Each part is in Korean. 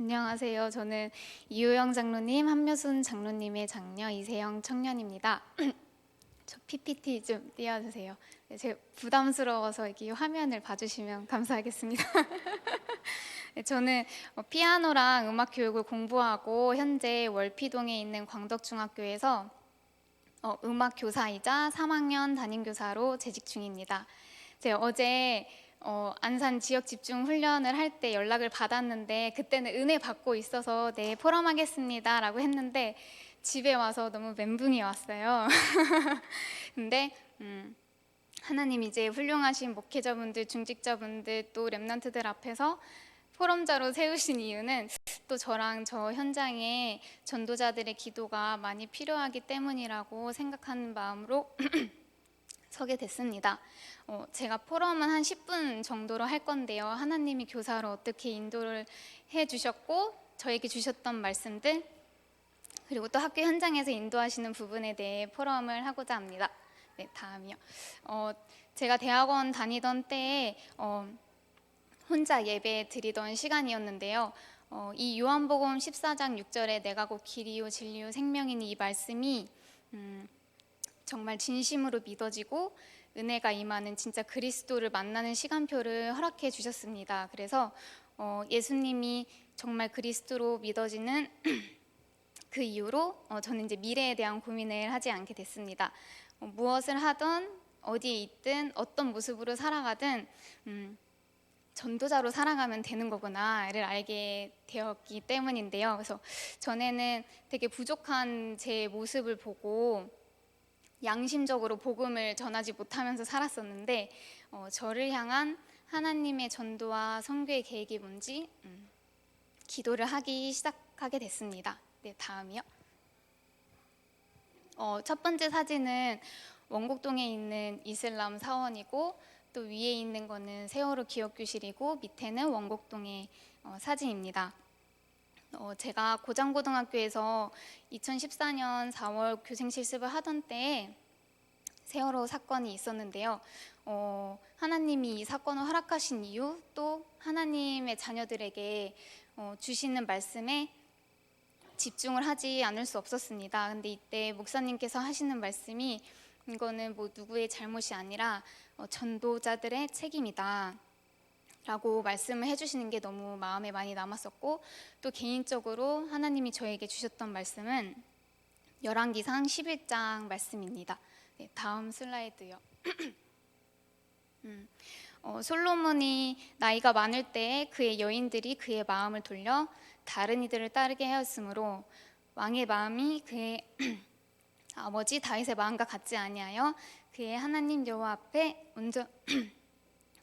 안녕하세요. 저는 이효영 장로님, 한묘순 장로님의 장녀 이세영 청년입니다. 저 PPT 좀 띄워주세요. 네, 제가 부담스러워서 여기 화면을 봐주시면 감사하겠습니다. 네, 저는 어, 피아노랑 음악 교육을 공부하고 현재 월피동에 있는 광덕중학교에서 어, 음악 교사이자 3학년 담임 교사로 재직 중입니다. 제가 어제 어, 안산 지역 집중 훈련을 할 때 연락을 받았는데 그때는 은혜 받고 있어서 네 포럼하겠습니다라고 했는데 집에 와서 너무 멘붕이 왔어요. 근데 음, 하나님 이제 훌륭하신 목회자분들, 중직자분들 또 렘넌트들 앞에서 포럼자로 세우신 이유는 또 저랑 저 현장에 전도자들의 기도가 많이 필요하기 때문이라고 생각하는 마음으로 서게 됐습니다. 어, 제가 포럼은 한 10분 정도로 할 건데요. 하나님이 교사로 어떻게 인도를 해 주셨고 저에게 주셨던 말씀들 그리고 또 학교 현장에서 인도하시는 부분에 대해 포럼을 하고자 합니다. 네, 다음이요. 어, 제가 대학원 다니던 때에 어, 혼자 예배 드리던 시간이었는데요. 어, 이 요한복음 14장 6절에 내가 곧 길이요 진리요 생명이니 이 말씀이 음, 정말 진심으로 믿어지고 은혜가 임하는 진짜 그리스도를 만나는 시간표를 허락해 주셨습니다. 그래서 어, 예수님이 정말 그리스도로 믿어지는 그 이후로 어, 저는 이제 미래에 대한 고민을 하지 않게 됐습니다. 어, 무엇을 하든 어디에 있든 어떤 모습으로 살아가든 음, 전도자로 살아가면 되는 거구나를 알게 되었기 때문인데요. 그래서 전에는 되게 부족한 제 모습을 보고 양심적으로 복음을 전하지 못하면서 살았었는데 어, 저를 향한 하나님의 전도와 선교의 계획이 뭔지 음, 기도를 하기 시작하게 됐습니다. 네, 다음이요. 어, 첫 번째 사진은 원곡동에 있는 이슬람 사원이고 또 위에 있는 거는 세월호 기억교실이고 밑에는 원곡동의 어, 사진입니다. 어, 제가 고장고등학교에서 2014년 4월 교생 실습을 하던 때에 세월호 사건이 있었는데요. 어, 하나님이 이 사건을 허락하신 이유 또 하나님의 자녀들에게 어, 주시는 말씀에 집중을 하지 않을 수 없었습니다. 근데 이때 목사님께서 하시는 말씀이 이거는 뭐 누구의 잘못이 아니라 어, 전도자들의 책임이다. 라고 말씀을 해주시는 게 너무 마음에 많이 남았었고 또 개인적으로 하나님이 저에게 주셨던 말씀은 열왕기상 11장 말씀입니다. 네, 다음 슬라이드요. 음, 어, 솔로몬이 나이가 많을 때 그의 여인들이 그의 마음을 돌려 다른 이들을 따르게 하였으므로 왕의 마음이 그의 아버지 다윗의 마음과 같지 아니하여 그의 하나님 여호와 앞에 온전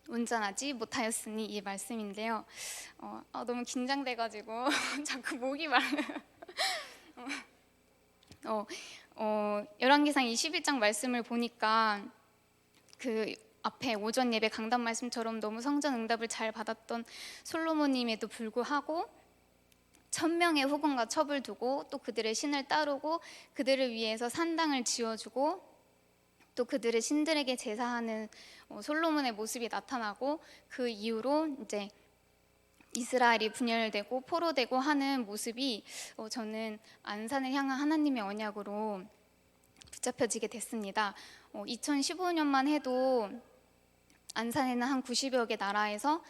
운전하지 못하였으니 이 말씀인데요. 어, 아, 너무 긴장돼가지고 자꾸 목이 말라요. 어, 어, 열왕기상 21장 말씀을 보니까 그 앞에 오전 예배 강단 말씀처럼 너무 성전 응답을 잘 받았던 솔로몬님에도 불구하고 천명의 후궁과 첩을 두고 또 그들의 신을 따르고 그들을 위해서 산당을 지어주고 또 그들의 신들에게 제사하는 어, 솔로몬의 모습이 나타나고 그 이후로 이제 이스라엘이 분열되고 포로되고 하는 모습이 어, 저는 안산을 향한 하나님의 언약으로 붙잡혀지게 됐습니다. 2015년만 어, 해도 안산에는 한 90여 개 나라에서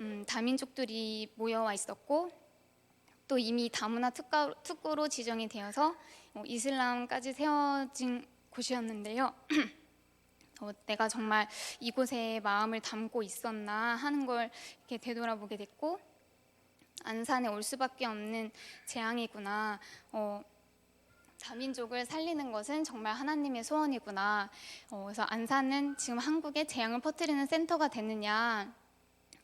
음, 다민족들이 모여와 있었고 또 이미 다문화 특구로 지정이 되어서 이슬람까지 세워진 곳이었는데요. 어, 내가 정말 이곳에 마음을 담고 있었나 하는 걸 이렇게 되돌아보게 됐고 안산에 올 수밖에 없는 재앙이구나. 어, 자민족을 살리는 것은 정말 하나님의 소원이구나. 어, 그래서 안산은 지금 한국에 재앙을 퍼뜨리는 센터가 되느냐,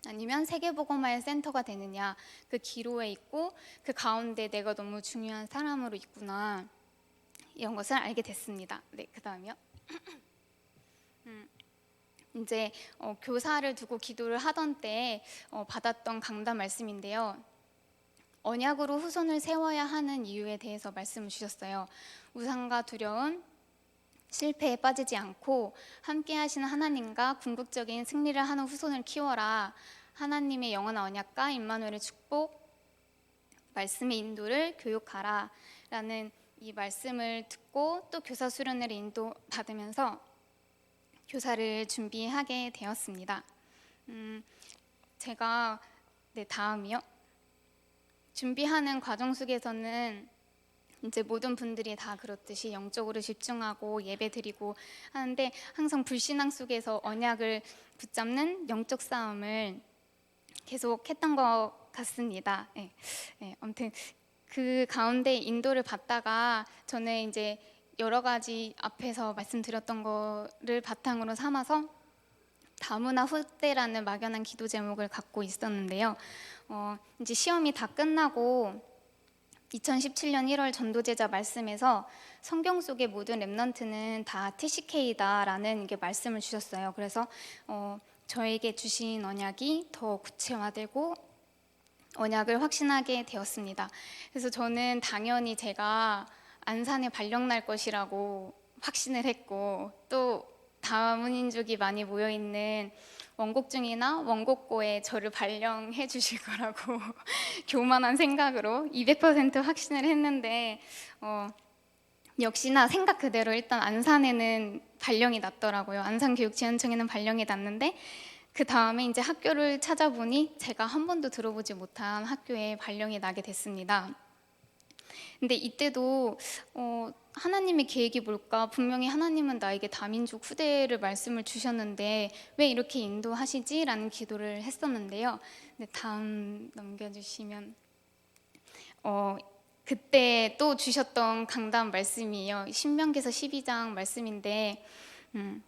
아니면 세계보고마의 센터가 되느냐, 그 기로에 있고 그 가운데 내가 너무 중요한 사람으로 있구나. 이런 것을 알게 됐습니다. 네, 그 다음이요. 음, 이제 어, 교사를 두고 기도를 하던 때 어, 받았던 강단 말씀인데요. 언약으로 후손을 세워야 하는 이유에 대해서 말씀을 주셨어요. 우상과 두려움, 실패에 빠지지 않고 함께 하시는 하나님과 궁극적인 승리를 하는 후손을 키워라. 하나님의 영원한 언약과 임마누엘의 축복, 말씀의 인도를 교육하라라는 이 말씀을 듣고 또 교사 수련회를 인도 받으면서 교사를 준비하게 되었습니다. 음, 제가 네 다음이요. 준비하는 과정 속에서는 이제 모든 분들이 다 그렇듯이 영적으로 집중하고 예배 드리고 하는데 항상 불신앙 속에서 언약을 붙잡는 영적 싸움을 계속 했던 것 같습니다. 예, 예, 아무튼 그 가운데 인도를 받다가 저는 이제 여러 가지 앞에서 말씀드렸던 거를 바탕으로 삼아서 다문화 후대라는 막연한 기도 제목을 갖고 있었는데요. 어, 이제 시험이 다 끝나고 2017년 1월 전도제자 말씀에서 성경 속의 모든 랩넌트는 다 TCK다라는 이게 말씀을 주셨어요. 그래서 어, 저에게 주신 언약이 더 구체화되고 언약을 확신하게 되었습니다. 그래서 저는 당연히 제가 안산에 발령 날 것이라고 확신을 했고 또 다문인족이 많이 모여 있는 원곡중이나 원곡고에 저를 발령해 주실 거라고 교만한 생각으로 200% 확신을 했는데 어, 역시나 생각 그대로 일단 안산에는 발령이 났더라고요. 안산 교육지원청에는 발령이 났는데 그 다음에 이제 학교를 찾아보니 제가 한 번도 들어보지 못한 학교에 발령이 나게 됐습니다. 근데 이때도 어, 하나님의 계획이 뭘까? 분명히 하나님은 나에게 다민족 후대를 말씀을 주셨는데 왜 이렇게 인도하시지?라는 기도를 했었는데요. 네, 다음 넘겨주시면 어, 그때 또 주셨던 강단 말씀이에요. 신명기서 12장 말씀인데 음,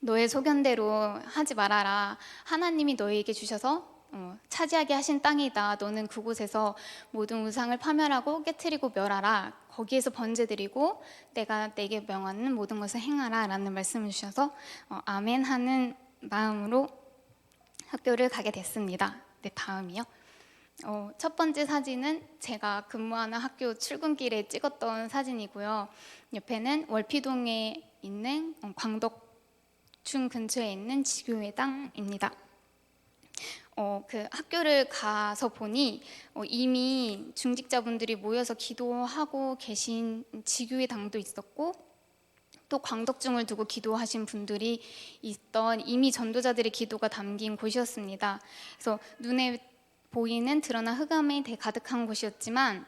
너의 소견대로 하지 말아라. 하나님이 너에게 주셔서 어, 차지하게 하신 땅이다. 너는 그곳에서 모든 우상을 파멸하고 깨뜨리고 멸하라. 거기에서 번제드리고 내가 내게 명하는 모든 것을 행하라라는 말씀을 주셔서 어, 아멘 하는 마음으로 학교를 가게 됐습니다. 네, 다음이요. 어, 첫 번째 사진은 제가 근무하는 학교 출근길에 찍었던 사진이고요. 옆에는 월피동에 있는 어, 광덕 중 근처에 있는 지교회당입니다. 어, 그 학교를 가서 보니 어, 이미 중직자분들이 모여서 기도하고 계신 지교회 당도 있었고 또 광덕중을 두고 기도하신 분들이 있던 이미 전도자들의 기도가 담긴 곳이었습니다. 그래서 눈에 보이는 드러난 흑암이 대 가득한 곳이었지만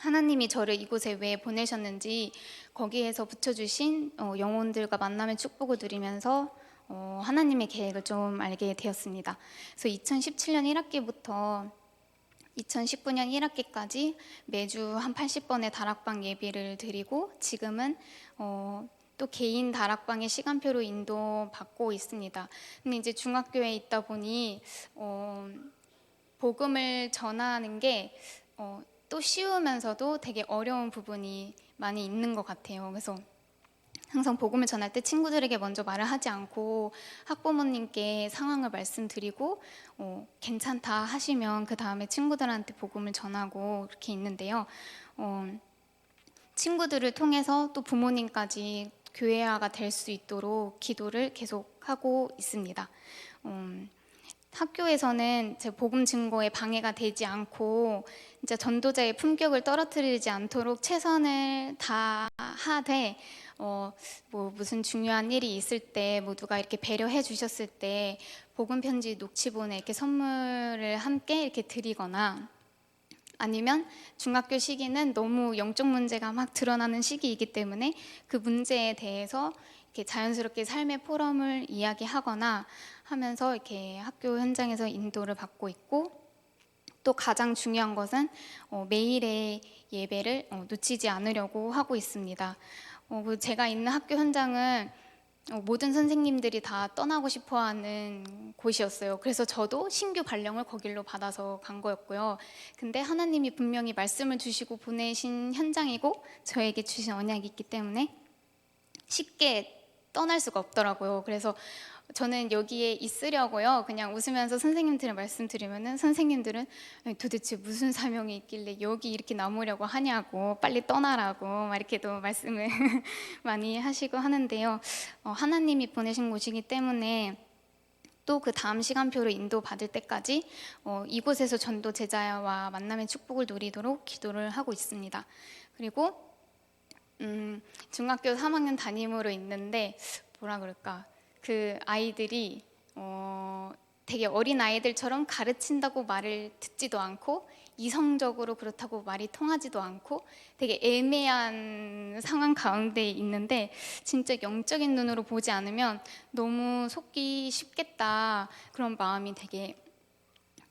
하나님이 저를 이곳에 왜 보내셨는지 거기에서 붙여주신 어, 영혼들과 만남의 축복을 누리면서 어, 하나님의 계획을 좀 알게 되었습니다. 그래서 2017년 1학기부터 2019년 1학기까지 매주 한 80번의 다락방 예비를 드리고 지금은 어, 또 개인 다락방의 시간표로 인도받고 있습니다. 근데 이제 중학교에 있다 보니 어, 복음을 전하는 게 어, 또 쉬우면서도 되게 어려운 부분이 많이 있는 것 같아요. 그래서 항상 복음을 전할 때 친구들에게 먼저 말을 하지 않고 학부모님께 상황을 말씀드리고 어, 괜찮다 하시면 그 다음에 친구들한테 복음을 전하고 그렇게 있는데요. 어, 친구들을 통해서 또 부모님까지 교회화가 될 수 있도록 기도를 계속하고 있습니다. 음, 학교에서는 제 복음 증거에 방해가 되지 않고 이제 전도자의 품격을 떨어뜨리지 않도록 최선을 다하되 어, 뭐 무슨 중요한 일이 있을 때 모두가 이렇게 배려해 주셨을 때 복음 편지 녹취본에 이렇게 선물을 함께 이렇게 드리거나 아니면 중학교 시기는 너무 영적 문제가 막 드러나는 시기이기 때문에 그 문제에 대해서 이렇게 자연스럽게 삶의 포럼을 이야기하거나 하면서 이렇게 학교 현장에서 인도를 받고 있고 또 가장 중요한 것은 어, 매일의 예배를 어, 놓치지 않으려고 하고 있습니다. 어, 그 제가 있는 학교 현장은 어, 모든 선생님들이 다 떠나고 싶어 하는 곳이었어요. 그래서 저도 신규 발령을 거길로 받아서 간 거였고요. 근데 하나님이 분명히 말씀을 주시고 보내신 현장이고 저에게 주신 언약이 있기 때문에 쉽게 떠날 수가 없더라고요. 그래서 저는 여기에 있으려고요. 그냥 웃으면서 선생님들을 말씀 드리면은 선생님들은 도대체 무슨 사명이 있길래 여기 이렇게 남으려고 하냐고 빨리 떠나라고 막 이렇게도 말씀을 많이 하시고 하는데요. 어, 하나님이 보내신 곳이기 때문에 또 그 다음 시간표를 인도받을 때까지 어, 이곳에서 전도 제자와 만남의 축복을 누리도록 기도를 하고 있습니다. 그리고 음, 중학교 3학년 담임으로 있는데 뭐라 그럴까 그 아이들이 어, 되게 어린 아이들처럼 가르친다고 말을 듣지도 않고 이성적으로 그렇다고 말이 통하지도 않고 되게 애매한 상황 가운데 있는데 진짜 영적인 눈으로 보지 않으면 너무 속기 쉽겠다 그런 마음이 되게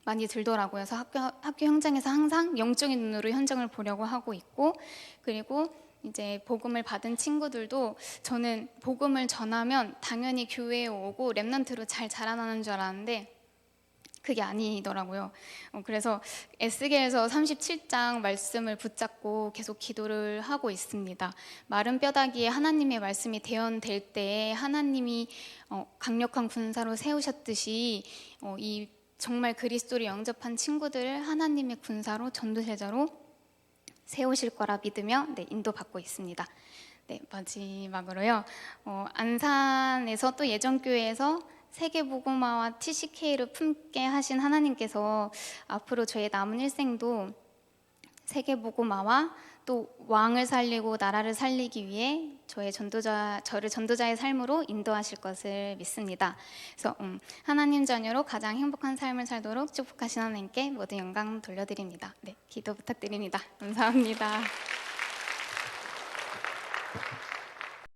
많이 들더라고요. 그래서 학교 학교 현장에서 항상 영적인 눈으로 현장을 보려고 하고 있고 그리고 이제 복음을 받은 친구들도 저는 복음을 전하면 당연히 교회에 오고 랩런트로 잘 자라나는 줄 알았는데 그게 아니더라고요. 어, 그래서 에스겔에서 37장 말씀을 붙잡고 계속 기도를 하고 있습니다. 마른 뼈다귀에 하나님의 말씀이 대언될 때 하나님이 어, 강력한 군사로 세우셨듯이 어, 이 정말 그리스도를 영접한 친구들을 하나님의 군사로 전도제자로 세우실 거라 믿으며 네, 인도받고 있습니다. 네, 마지막으로요. 어, 안산에서 또 예전교회에서 세계복음화와 TCK를 품게 하신 하나님께서 앞으로 저의 남은 일생도 세계복음화와 또 왕을 살리고 나라를 살리기 위해 저의 전도자 저를 전도자의 삶으로 인도하실 것을 믿습니다. 그래서 음, 하나님 자녀로 가장 행복한 삶을 살도록 축복하신 하나님께 모든 영광 돌려드립니다. 네, 기도 부탁드립니다. 감사합니다.